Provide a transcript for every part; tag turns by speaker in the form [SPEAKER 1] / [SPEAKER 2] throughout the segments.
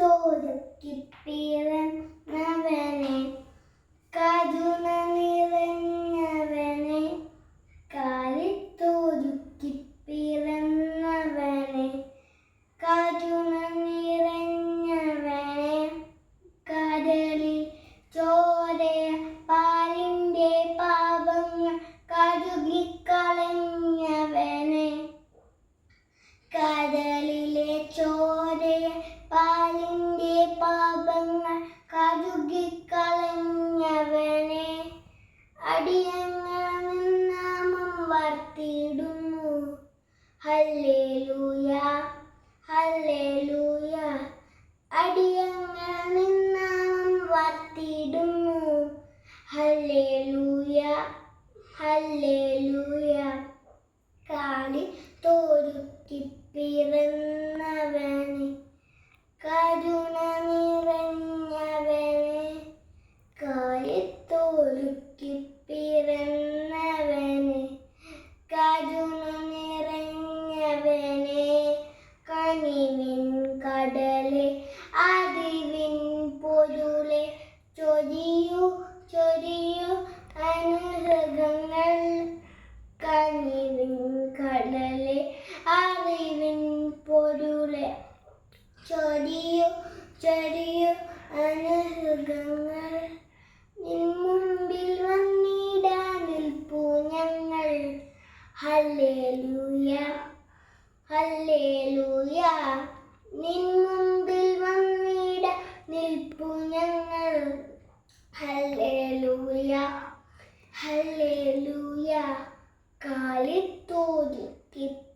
[SPEAKER 1] കാലിത്തോരക്കി hallelujah കാലി തോരുക്കി പിറന്നവനെ കരുണ നിറഞ്ഞവനെ കാലി തോരുക്കി പിറന്നവനെ കരുണ നിറഞ്ഞവനെ കനിവിൻ കടലെ അറിവിൻ പൊരുളെ ചൊരിയു ചൊരിയു അനുഗ്രഹങ്ങൾ കനിവിൻ കടലെ അറിവിൻ പൊരുളെ. ചെറിയ ചെറിയ അനുഗ്രഹങ്ങൾ നിൻ മുമ്പിൽ വന്നിടാൻ നിൽപ്പൂ ഞങ്ങൾ. ഹല്ലേലൂയ ഹല്ലേലൂയ. നിൻ മുൻപിൽ വന്നിട നിൽപ്പു ഞങ്ങൾ. ഹല്ലേലൂയ ഹല്ലേലൂയ. ലൂയ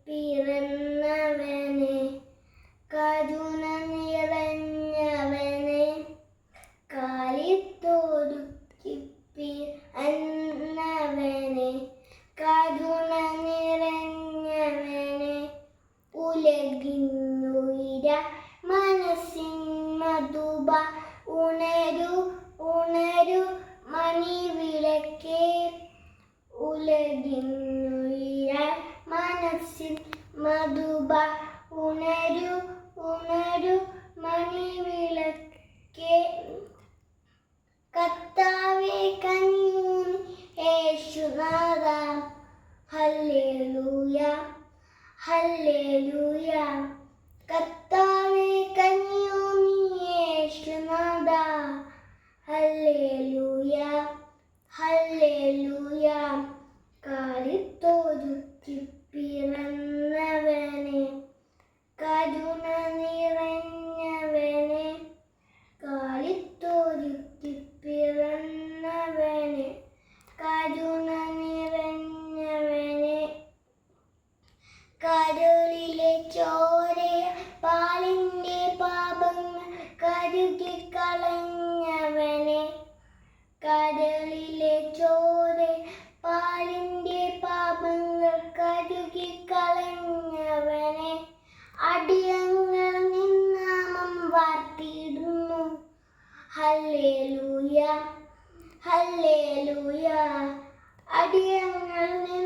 [SPEAKER 1] പിറന്നവനെ കരുണ നിറഞ്ഞവനെ കാലിത്തോരുക്കി പിറന്നവനെ കരുണ നിറഞ്ഞവനെ ഉലകിന്നുയിര മനസ്സിൻ മധുബ ഉണരു ഉണരു മണിവിളക്കേ. ഉലകിന്നുയിര മനസ്സിൻ മധുബ ഉണരു ഉണരു മണിവിളക്കേ കത്താവേ കനിയും യേശുനാഥ ഹല്ലേലൂയ ഹല്ലേലൂയ. കത്താവേ നീ യേശുനാഥ ഹല്ലേലൂയ ഹല്ലേലൂയ. കാലിത്തോരുക്കി പിറന്നവനെ കരുണ നിറഞ്ഞവനെ ഹല്ലേലൂയ അടിയങ്ങൾ നിന്നാമം